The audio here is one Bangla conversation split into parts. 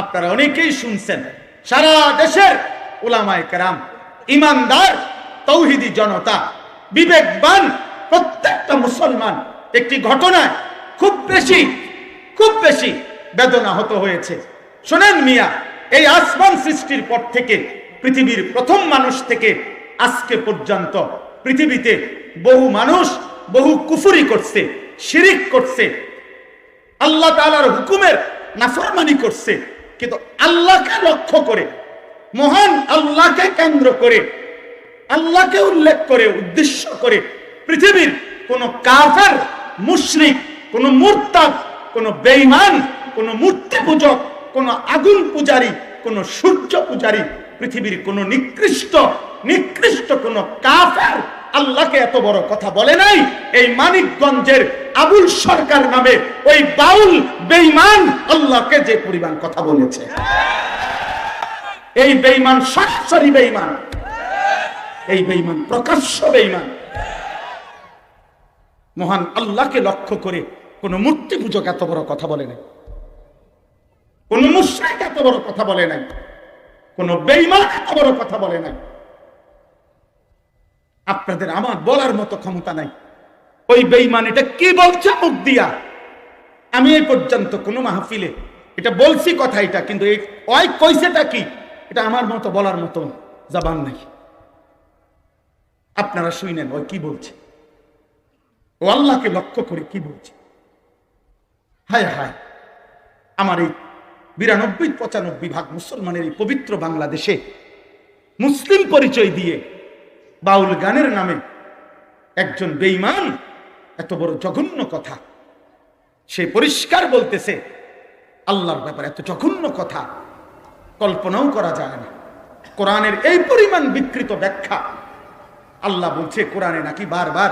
আপনারা অনেকেই শুনছেন, সারা দেশের ওলামায় কেরাম, ইমানদার, তৌহিদি জনতা, বিবেকবান প্রত্যেকটা মুসলমান একটি ঘটনায় খুব বেশি খুব বেশি বেদনা হত হয়েছে। শোনেন মিয়া, এই আসমান সৃষ্টির পর থেকে পৃথিবীর প্রথম মানুষ থেকে আজকে পর্যন্ত পৃথিবীতে বহু মানুষ বহু কুফুরি করছে, শিরিক করছে, আল্লাহ তাআলার হুকুমের নাফরমানি করছে কিন্তু আল্লাহকে লক্ষ্য করে, মহান আল্লাহকে কেন্দ্র করে, আল্লাহকে উল্লেখ করে, উদ্দেশ্য করে পৃথিবীর কোন কাফের, মুশরিক, কোন মুরতাদ, কোন বেঈমান, কোন মূর্তি পূজক, কোন আগুন পূজারী, কোন সূর্য পূজারী, পৃথিবীর কোন নিকৃষ্ট নিকৃষ্ট কোন কাফের আল্লাহকে এত বড় কথা বলে নাই? এই মানিকগঞ্জের আবুল সরকার নামে ওই বাউল বেঈমান আল্লাহকে যে পরিমাণ কথা বলেছে। এই বেঈমান সরাসরি বেঈমান। এই বেঈমান প্রকাশ্য বেঈমান। মহান আল্লাহকে লক্ষ্য করে কোন মূর্তি পূজক এত বড় কথা বলে নাই। কোন মুশ্রিক এত বড় কথা বলে নাই। কোন বেঈমান এত বড় কথা বলে নাই। আপনাদের আমার বলার মতো ক্ষমতা নাই। ওই বেঈমান এটা কি বলছে মুখ দিয়া? আমি এই পর্যন্ত কোন মাহফিলে এটা বলছি কথা এটা কিন্তু এই ওই কইছেটা কি? এটা আমার মতো বলার মতো জবান নাই। আপনারা শুনেন ওই কি বলছে? ও আল্লাহকে লক্ষ্য করে কি বলছে? হায় হায় আমার এই বিরানব্বই পঁচানব্বই ভাগ মুসলমানের এই পবিত্র বাংলাদেশে মুসলিম পরিচয় দিয়ে বাউল গানের নামে একজন বেঈমান, এত বড় জঘন্য কথা। সে পরিষ্কার বলতেছে, আল্লাহর ব্যাপারে এত জঘন্য কথা, কল্পনাও করা যায় না। কোরআনের এই পরিমাণ বিকৃত ব্যাখ্যা, আল্লাহ বলছে কোরআনে নাকি বারবার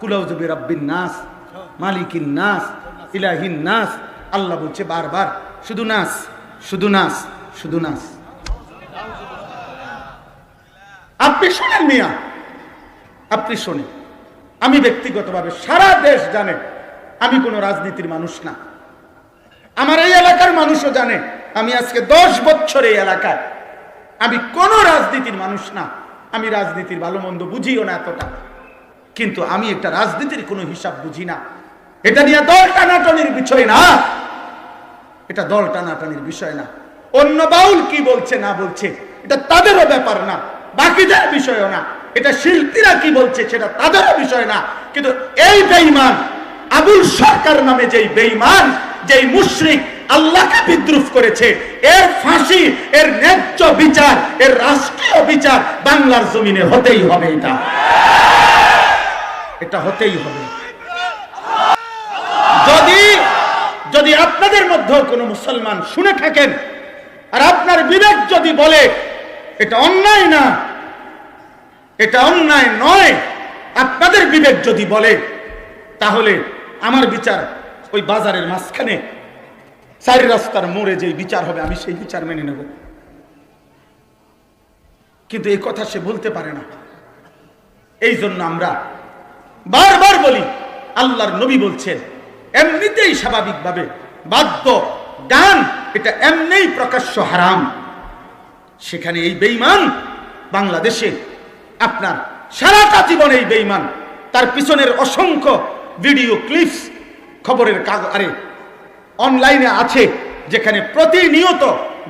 কুলাউজবি রব্বিন নাস, মালিকিন নাস, ইলাহিন নাস, আল্লাহ বলছে বারবার, শুধু নাস শুধু নাস শুধু নাস। আপনি শোনেন মিয়া। আপনি শোনেন। আমি ব্যক্তিগতভাবে সারা দেশ জানে, আমি কোনো রাজনীতির মানুষ না। আমার এই এলাকার মানুষও জানে, আমি আজকে দশ বছর এই এলাকায়। আমি কোনো রাজনীতির মানুষ না। আমি রাজনীতির ভালো মন্দ বুঝিও না এতটা। কিন্তু আমি একটা রাজনীতির কোনো হিসাব বুঝি না। এটা নিয়ে দল টানাটানির বিষয় না। এটা দল টানাটানির বিষয় না। অন্য বাউল কি বলছে না বলছে, এটা তাদেরও ব্যাপার না। বাকিদের বিষয়ও না। এটা শিল্পীরা কি বলছে সেটা তাদেরও বিষয় না। কিন্তু এই বেঈমান, আবুল সরকার নামে যেই বেঈমান, যেই মুশরিক আল্লাহকে বিদ্রুপ করেছে, এর ফাঁসি, এর ন্যায্য বিচার, এর রাষ্ট্রীয় বিচার বাংলার জমিনে হতেই হবে এটা। এটা হতেই হবে। যদি যদি আপনাদের মধ্যে কোনো মুসলমান শুনে থাকেন, আর আপনার বিবেক যদি বলে এটা অন্যায় না। এটা অন্যায় নয়। আপনাদের বিবেক যদি বলে, তাহলে আমার বিচার ওই বাজারের মাঝখানে। চারি রাস্তার মোড়ে যে বিচার হবে, আমি সেই বিচার মেনে নেব। কিন্তু এই কথা সে বলতে পারে না। এই জন্য আমরা বারবার বলি, আল্লাহর নবী বলছেন এমনিতেই স্বাভাবিকভাবে বাদ্য, গান, এটা এমনিই প্রকাশ্য হারাম। সেখানে এই বেইমান বাংলাদেশে আপনার সারাটা জীবন এই বেইমান তার পিছনের অসংখ্য ভিডিও ক্লিপস খবরের কাগজ আরে, অনলাইনে আছে, যেখানে প্রতিনিয়ত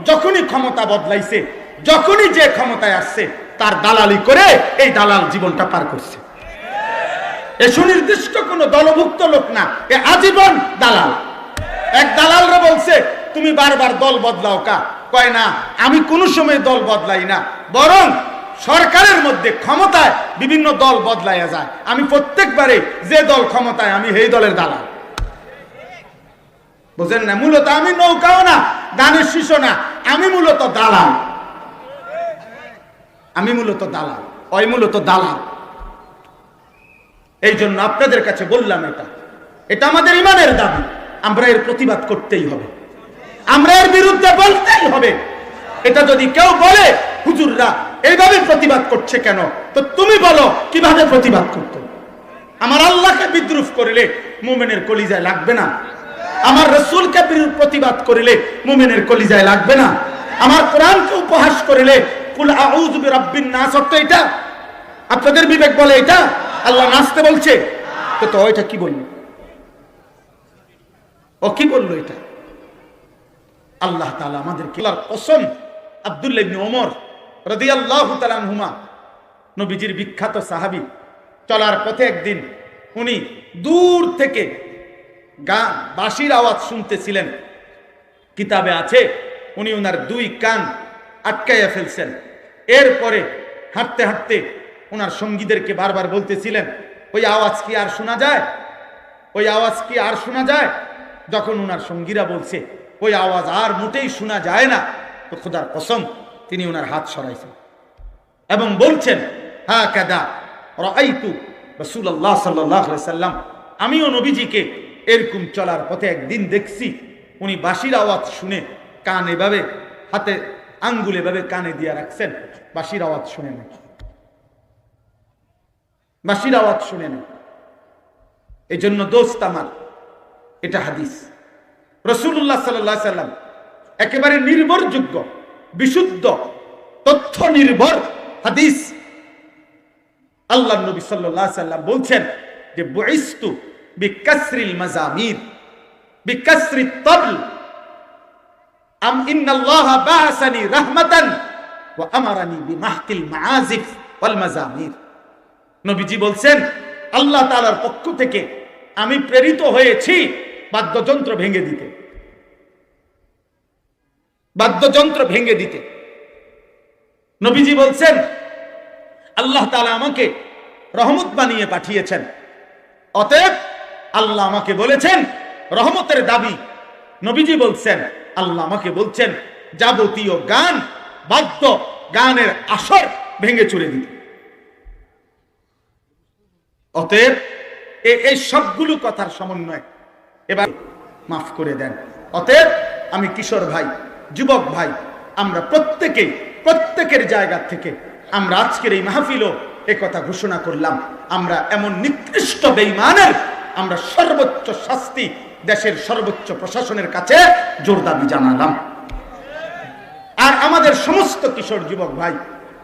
যখনই ক্ষমতা বদলাইছে, যখনই যে ক্ষমতায় আসছে, তার দালালি করে এই দালাল জীবনটা পার করছে। এ সুনির্দিষ্ট কোন দলভুক্ত লোক না, এ আজীবন দালাল। এক দালালরা বলছে, তুমি বারবার দল বদলাও কা? কয় না, আমি কোনো সময় দল বদলাই না, বরং সরকারের মধ্যে ক্ষমতায় বিভিন্ন দল বদলাইয়া যায়। আমি প্রত্যেকবারে যে দল ক্ষমতায়, আমি এই দলের দালাল। বুঝেন না? মূলত আমি নৌকাও না দানের শিশু না, আমি মূলত দালাল। আমি মূলত দালাল ওই মূলত দালাল। এই জন্য আপনাদের কাছে বললাম এটা। এটা আমাদের ইমানের দাবি, আমরা এর প্রতিবাদ করতেই হবে। আমরা এর বিরুদ্ধে বলতেই হবে। এটা যদি কেউ বলে, হুজুররা এইভাবে প্রতিবাদ করছে কেন? তো তুমি বলো, কীভাবে প্রতিবাদ করতে? আমার আল্লাহকে বিদ্রুপ করলে মোমেনের কলিজায় লাগবে না। আমার রসুলকে প্রতিবাদ করিলে মোমেনের কলিজায় লাগবে না। আমার কোরআনকে উপহাস করিলে নাস অর্থ এটা। আপনাদের বিবেক বলে এটা? আল্লাহ নাচতে বলছে। তো, এটা কি বলল? ও কি বলল এটা? আল্লাহ তাআলা আমাদের আল্লাহর কসম আব্দুল্লাহ ওমর রাদিয়াল্লাহু তাআলা আনহুমা নবীজির বিখ্যাত সাহাবী, চলার পথে একদিন উনি দূর থেকে গা, বাঁশির আওয়াজ শুনতেছিলেন। কিতাবে আছে, উনি ওনার দুই কান আটকাইয়া ফেলছেন। এরপরে হাঁটতে হাঁটতে ওনার সঙ্গীদেরকে বারবার বলতেছিলেন, ওই আওয়াজ কি আর শোনা যায়? ওই আওয়াজ কি আর শোনা যায়? যখন ওনার সঙ্গীরা বলছে ওই আওয়াজ আর মোটেই শোনা যায় না। তো খোদার কসম, তিনি ওনার হাত সরাইছেন এবং বলছেন হ্যাঁ কাদা রাইতু সাল্লাল্লাহু আলাইহি সাল্লাম, আমিও নবীজিকে এরকম চলার পথে একদিন দেখছি। উনি বাঁশির আওয়াজ শুনে কান এভাবে, হাতে আঙ্গুল এভাবে কানে দিয়ে রাখছেন। বাঁশির আওয়াজ শুনে নেন। বাঁশির আওয়াজ শুনে নেন। এই জন্য দোস্ত আমার, এটা হাদিস। রসুল্লাহ সাল্লাহ সাল্লাম একেবারে নির্ভরযোগ্য, বিশুদ্ধ তথ্য নির্ভর হাদিস আল্লাহ নবী সাল্লাহ সাল্লাম বলছেন যে, বইস্তু বিকাসরিল মাজামির বিকাসরি তবল। আম নবীজি বলছেন, আল্লাহ পক্ষ থেকে আমি প্রেরিত হয়েছি বাদ্যযন্ত্র ভেঙে দিতে। বাদ্যযন্ত্র ভেঙে দিতে। নবীজি বলছেন, আল্লাহ তাআলা আমাকে রহমত বানিয়ে পাঠিয়েছেন। অতএব আল্লাহ আমাকে বলেছেন, রহমতের দাবি। নবীজি বলছেন, আল্লাহ আমাকে বলছেন, যাবতীয় গান, বাদ্য গানের আসর ভেঙে চুরে দিতে। অতএব এই সবগুলো কথার সমন্বয় এবার মাফ করে দেন। অতএব আমি কিশোর ভাই, যুবক ভাই, আমরা প্রত্যেকেই, প্রত্যেকের জায়গা থেকে আমরা আজকের এই মাহফিলও এ কথা ঘোষণা করলাম। আমরা এমন নিকৃষ্ট বেইমানের আমরা সর্বোচ্চ শাস্তি দেশের সর্বোচ্চ প্রশাসনের কাছে জোর দাবি জানালাম। আর আমাদের সমস্ত কিশোর যুবক ভাই,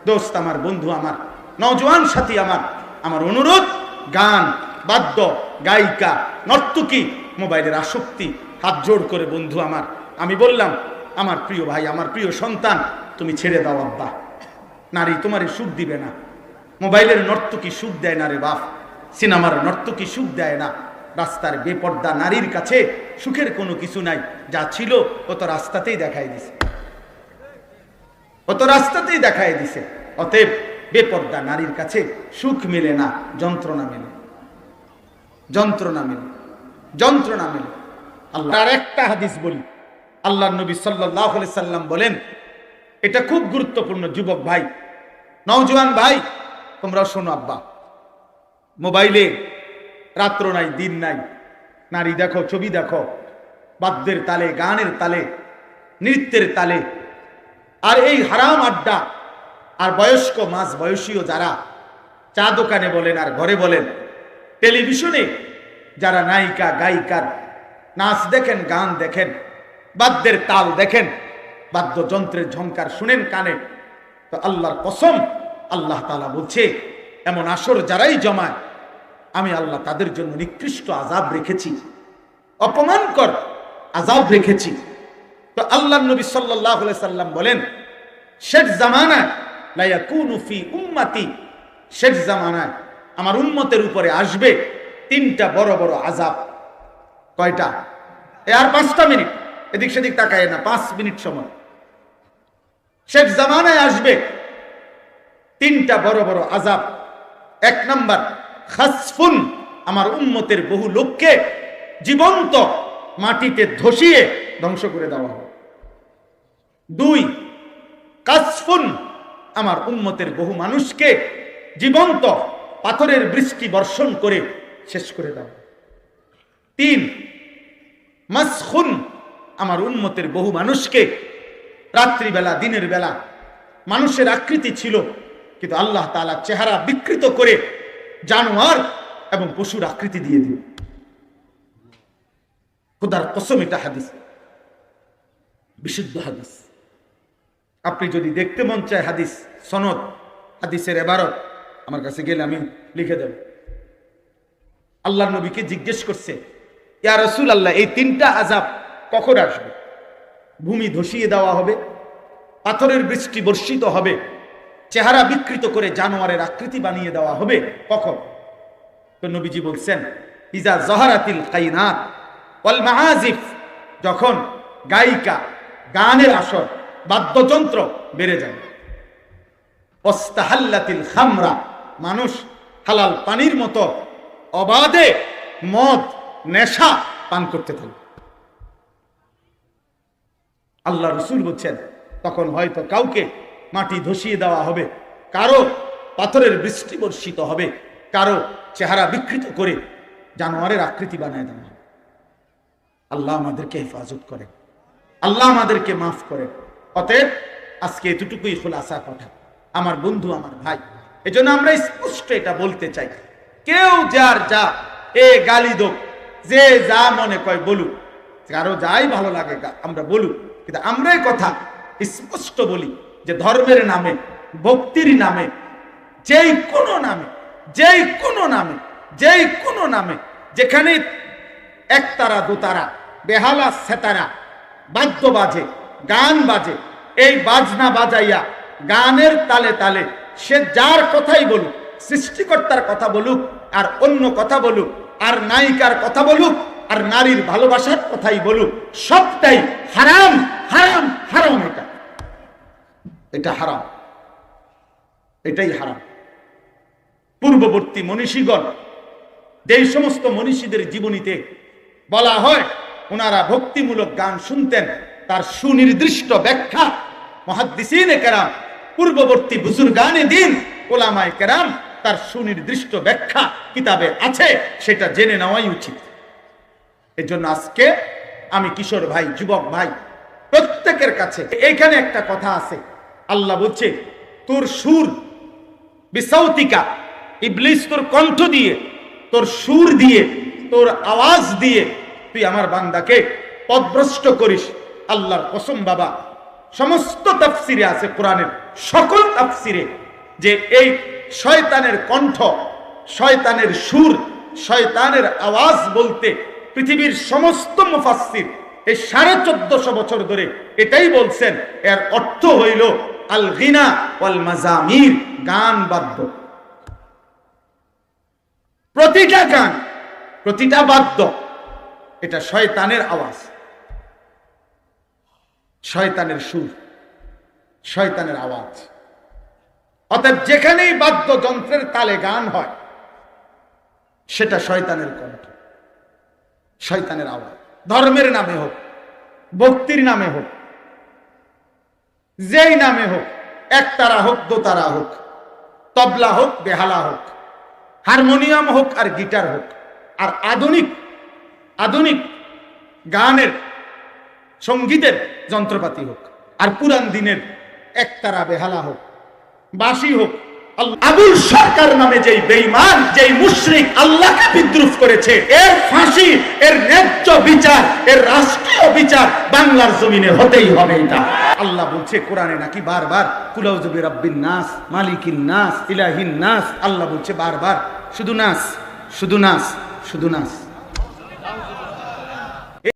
দোস্ত আমার, বন্ধু আমার, নওজোয়ান সাথী আমার আমার অনুরোধ, গান, বাদ্য, গায়িকা, নর্তকী মোবাইলের আসক্তি, হাত জোড় করে, বন্ধু আমার, আমি বললাম, আমার প্রিয় ভাই, আমার প্রিয় সন্তান, তুমি ছেড়ে দাও আব্বা। নারী তোমার সুখ দিবে না। মোবাইলের নর্তকী সুখ দেয় না রে বাপ। সিনেমার নর্তকী সুখ দেয় না। রাস্তার বেপর্দা নারীর কাছে সুখের কোনো কিছু নাই। যা ছিল, ও তো রাস্তাতেই দেখাই দিছে। ও তো রাস্তাতেই দেখাই দিছে। অতএব বেপর্দা নারীর কাছে সুখ মেলে না, যন্ত্রণা মেলে। যন্ত্রণা মেলে। যন্ত্রণা মেলে। আল্লাহ। আর একটা হাদিস বলি। আল্লাহ নবী সাল্লাহ সাল্লাম বলেন এটা খুব গুরুত্বপূর্ণ যুবক ভাই নওজোয়ান ভাই তোমরা শোনো আব্বা। মোবাইলে রাত্র নাই দিন নাই নারী দেখো ছবি দেখো বাদ্যের তালে গানের তালে নৃত্যের তালে আর এই হারাম আড্ডা আর বয়স্ক মাঝ বয়সীয় যারা চা দোকানে বলেন আর ঘরে বলেন টেলিভিশনে যারা নায়িকা, গায়িকার নাচ দেখেন, গান দেখেন, বাদ্যের তাল দেখেন, বাদ্যযন্ত্রের ঝংকার শুনেন কানে, তো আল্লাহর কসম আল্লাহ তালা বলছে, এমন আসর যারাই জমায়, আমি আল্লাহ তাদের জন্য নিকৃষ্ট আজাব রেখেছি। অপমানকর আজাব রেখেছি। তো আল্লাহ নবী সাল্লাহ সাল্লাম বলেন শেখ জামানায়, লায়াকুনু ফি উম্মাতি শেখ জামানায় আমার উম্মতের উপরে আসবে তিনটা বড় বড় আজাব। কয়টা? এ আর পাঁচটা মিনিট। এদিক সেদিক তাকায় না, পাঁচ মিনিট সময়। শেখ জামানায় আসবে। তিনটা বড় বড় আজাব। এক নাম্বার, খাসফুন, আমার উম্মতের বহু লোককে জীবন্ত মাটিতে ধসিয়ে ধ্বংস করে দেওয়া হবে দুই, কাসফুন, আমার উম্মতের বহু মানুষকে জীবন্ত পাথরের বৃষ্টি বর্ষণ করে শেষ করে দাও। তিন, মাসখুন আমার উন্মতের বহু মানুষকে রাত্রিবেলা, দিনের বেলা মানুষের আকৃতি ছিল, কিন্তু আল্লাহ তাআলা চেহারা বিকৃত করে জানোয়ার এবং পশুর আকৃতি দিয়ে দিল। খুদার কসম এটা হাদিস, বিশুদ্ধ হাদিস। আপনি যদি দেখতে মন চায় হাদিস, সনদ, হাদিসের এবারত, আমার কাছে গেলে আমি লিখে দেব। আল্লাহ নবীকে জিজ্ঞেস করছে, ইয়া রসুল আল্লাহ এই তিনটা আজাব কখন আসবে? ভূমি ধসিয়ে দেওয়া হবে, পাথরের বৃষ্টি বর্ষিত হবে, চেহারা বিকৃত করে জানোয়ারের আকৃতি বানিয়ে দেওয়া হবে, কখন? তো নবীজি বলছেন, ইজা জহারাতিল কাইনাত ওয়াল মাহাজিফ যখন গায়িকা গানের আসর, বাদ্যযন্ত্র বেড়ে যাবে। অস্তাহাল্লাতিল খামরা, মানুষ হালাল পানির মতো অবাধে মদ, নেশা পান করতে থাকবে। আল্লাহ রসুল বলছেন, তখন হয়তো কাউকে মাটি ধসিয়ে দেওয়া হবে, কারও পাথরের বৃষ্টি বর্ষিত হবে, কারও চেহারা বিকৃত করে জানোয়ারের আকৃতি বানায় দেওয়া হবে। আল্লাহ আমাদেরকে হেফাজত করে আল্লাহ আমাদেরকে মাফ করে অতএব আজকে এতটুকুই খোলাসা কথা। আমার বন্ধু, আমার ভাই, এজন্য আমরা স্পষ্ট এটা বলতে চাই। কেউ যার যা, এ গালি দোক। যে যা মনে কয় বলুক। কারও যাই ভালো লাগে, আমরা বলুক। কিন্তু আমরা কথা স্পষ্ট বলি যে ধর্মের নামে, ভক্তির নামে, যেই কোনো নামে, যেই কোনো নামে, যেই কোনো নামে, যেখানে একতারা, দোতারা, বেহালা, সেতারা, বাদ্য বাজে, গান বাজে, এই বাজনা বাজাইয়া গানের তালে তালে সে যার কথাই বলুক, সৃষ্টিকর্তার কথা বলুক আর অন্য কথা বলুক, আর নায়িকার কথা বলুক, আর নারীর ভালোবাসার কথাই বলুক, সবটাই হারাম হারাম হারাম এটা। এটা হারাম। এটাই হারাম। পূর্ববর্তী মনীষীগণ, যেই সমস্ত মনীষীদের জীবনীতে বলা হয়, ওনারা ভক্তিমূলক গান শুনতেন, তার সুনির্দিষ্ট ব্যাখ্যা। মহাদ্দিসিনে কেরাম, পূর্ববর্তী বুজুর বুজুর্গানে দিন, ওলামায় কেরাম তার সুনির্দিষ্ট ব্যাখ্যা কিতাবে আছে, সেটা জেনে নেওয়াই উচিত। এজন্য আজকে আমি কিশোর ভাই, যুবক ভাই, প্রত্যেকের কাছে এইখানে একটা কথা আছে। আল্লাহ বলছে, তোর সুর বিসৌতিকা ইবলিস তোর কণ্ঠ দিয়ে, তোর সুর দিয়ে, তোর আওয়াজ দিয়ে তুই আমার বান্দাকে পদভ্রষ্ট করিস। আল্লাহর কসম বাবা, সমস্ত তাফসিরে আছে কোরআনের সকল তাফসিরে যে এই শয়তানের কণ্ঠ, শয়তানের সুর, শয়তানের আওয়াজ বলতে পৃথিবীর সমস্ত মুফাসসির এই সাড়ে চোদ্দশো বছর ধরে এটাই বলছেন। এর অর্থ হইল আল গিনা ওয়াল মাজামির গান বাদ্য। প্রতিটা গান, প্রতিটা বাদ্য, এটা শয়তানের আওয়াজ। শয়তানের সুর, শয়তানের আওয়াজ। অতএব যেখানেই বাদ্যযন্ত্রের তালে গান হয়, সেটা শয়তানের কণ্ঠ, শয়তানের আওয়াজ। ধর্মের নামে হোক, ভক্তির নামে হোক, যেই নামে হোক একতারা হোক দোতারা হোক, তবলা হোক, বেহালা হোক, হারমোনিয়াম হোক আর গিটার হোক, আর আধুনিক আধুনিক গানের, সঙ্গীতের যন্ত্রপাতি হোক, আর পুরান দিনের একতারা বেহালা হোক বাসি হোক। আবুল সরকার নামে যেই বেঈমান, যেই মুশরিক আল্লাহকে বিদ্রুপ করেছে, এর ফাঁসি, এর ন্যায্য বিচার, এর রাষ্ট্রীয় বিচার বাংলার জমিনে হতেই হবে এটা। আল্লাহ বলছে, কোরআনে নাকি বারবার কুলাউজবি রাব্বিন নাস, মালিকিন নাস, ইলাহিন নাস, আল্লাহ বলছে বারবার, শুধু নাস শুধু নাস শুধু নাস।